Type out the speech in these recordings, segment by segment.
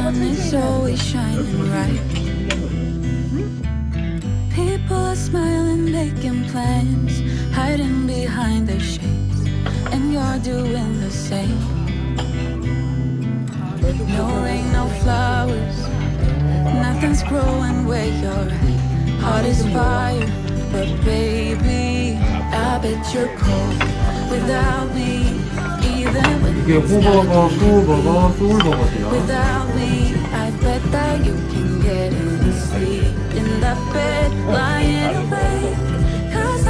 sun is always shining bright. People are smiling, making plans, hiding behind their shades, and you're doing the same. No rain, no flowers, nothing's growing where you're at. Heart is fire, but baby, I bet you're cold without me. Even when 이게 호버거, 소버거, 소울버거세요. You can get any sleep in that bed, lying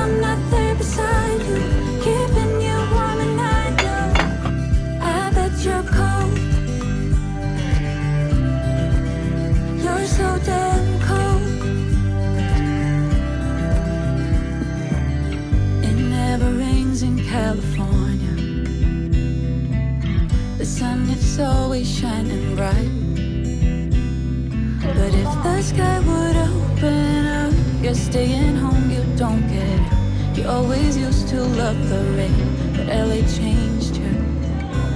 I'm not there beside you, keeping you warm. I bet you're cold. You're so damn cold. It never rains in California. The sun is always shining bright. But if the sky would open up, you're staying home, you don't get it. You always used to love the rain, but LA changed you.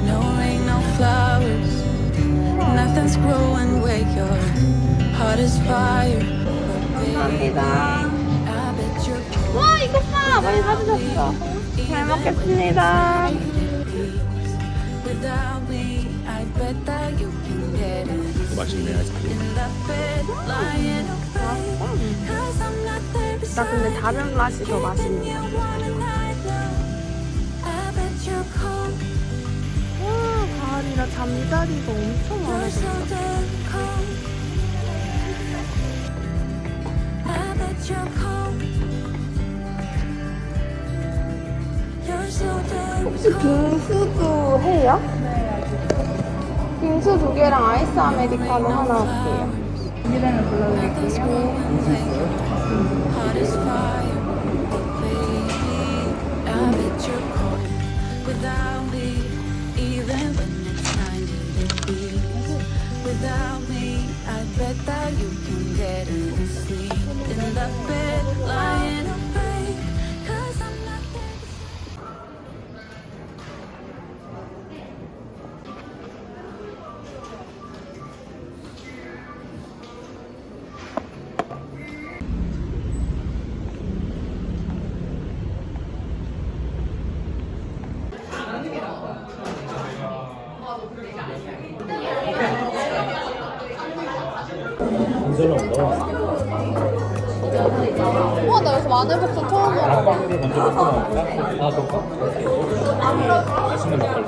No rain, no flowers, nothing's growing where your heart is fire. But baby, I bet you're cold. 와 이거 봐 많이 사주셨어. 잘 먹겠습니다. Without me, I bet that you can get it. 맛있네 아이스크림 there 나 근데 다른 맛이 더 맛있네. 와 가을이라 잠자리가 엄청 많아졌다. 혹시 빙수도 해요? 빙수 두 개랑 아이스 아메리카노 하나 할게요. Nothing's growing where your heart is fire. Baby, I bet 우와 나 여기서 마늘 볶음 처음 먹어. 빵을 먼저 먹고 나올까? 아 그럴까? 맛있는 막걸리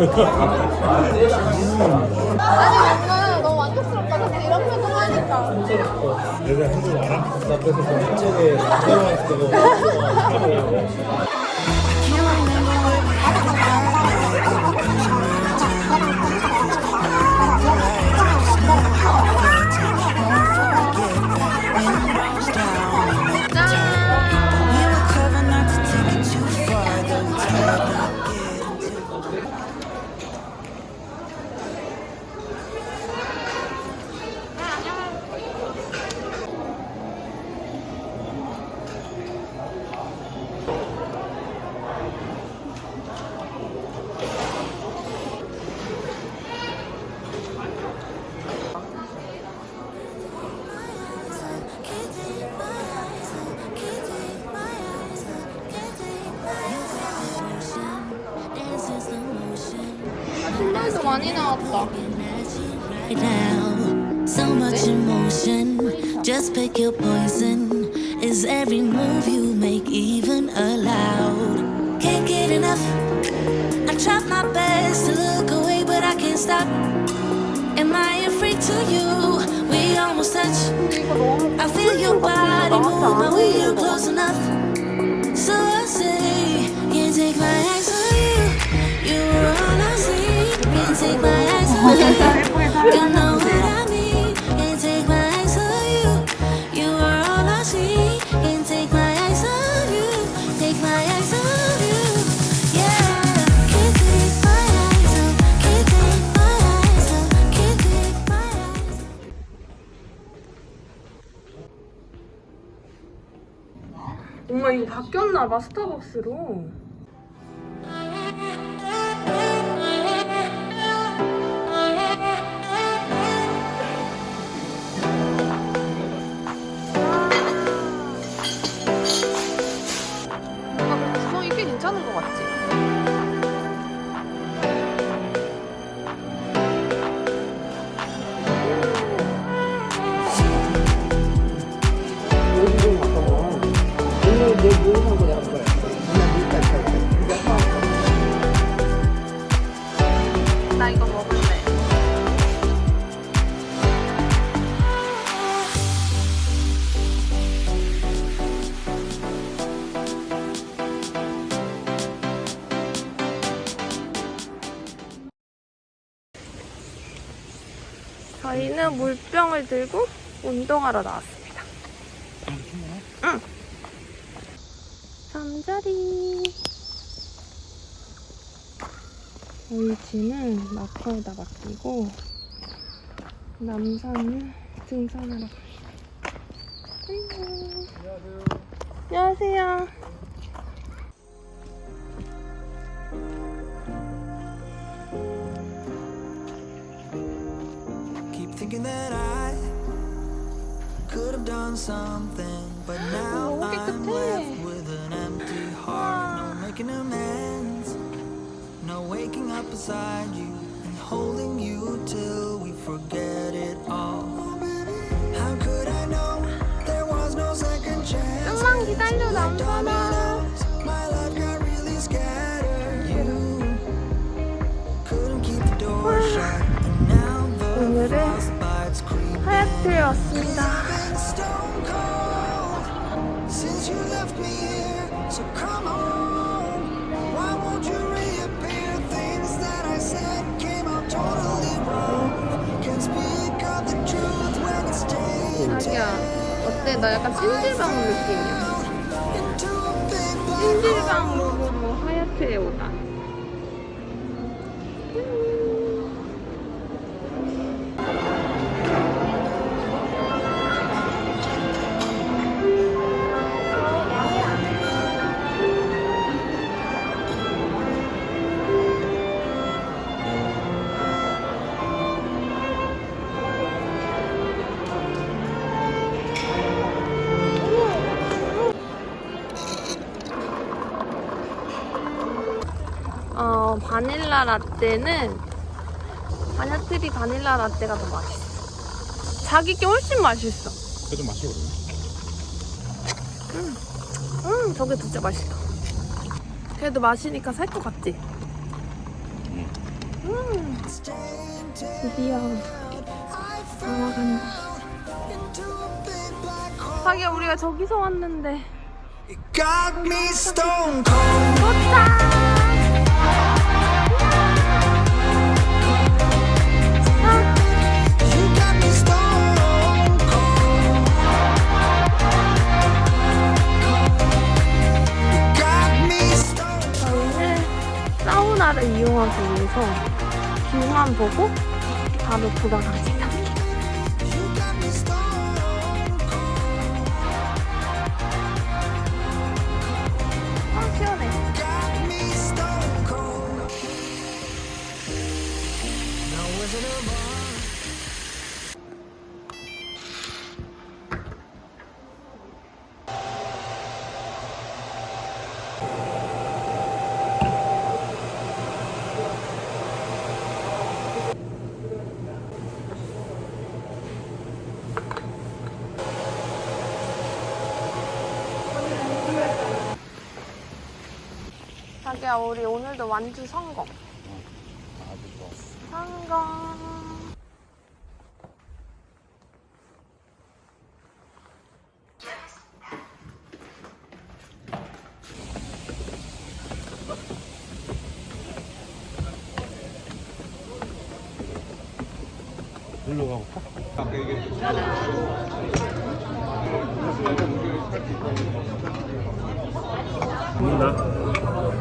아니 오늘 너무 만족스럽다. 근데 이런 표정 하니까. 내가 한줄 알아? 나 그래서 그 한쪽에 들어갔을 때고 많이 나왔다. right now. So much emotion, just pick your poison. Is every move you make even allowed? Can't get enough. I try my best to look away, but I can't stop. Am I afraid to you? We almost touch. 근데 이거 너무 I feel your body move 나한테 my 안 way, you're 보이는 거 close enough. Off. 엄마 이거 바뀌었나 봐 스타벅스로. 물병을 들고 운동하러 나왔습니다. 응. 잠자리. 저희 짐은 마커에다 맡기고 남산을 등산하러 갑니다. 안녕. 안녕하세요. thinking that I could have done something, but now 너무 I'm 깨끗해. left with an empty heart. No making amends, no waking up beside you and holding you till we forget it all. How could I know there was no second chance? 좀만 기다려 남산아. 하얏트에 왔습니다. 자기야, 어때? 나 약간 찜질방 느낌이야. into a big black 찜질방 룩으로 하얏트에 오다. 바닐라 라떼는 바냐트리 바닐라 라떼가 더 맛있어. 자기 게 훨씬 맛있어. 그좀 마시고 그래. 음, 저게 진짜 맛있다. 그래도 마시니까 살 것 같지? 음, 드디어 나와간다. 자기야, 우리가 저기서 왔는데. Got me stone cold. 도착! 사우나를 이용하기 위해서 뷰만 보고 바로 돌아갑니다. 야, 우리 오늘도 완주 성공. 아주 좋았어. 성공. 일로 가고 아까 이게 문다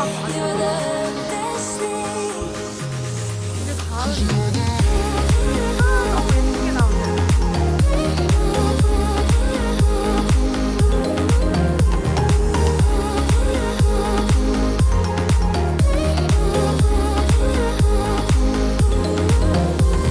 You're the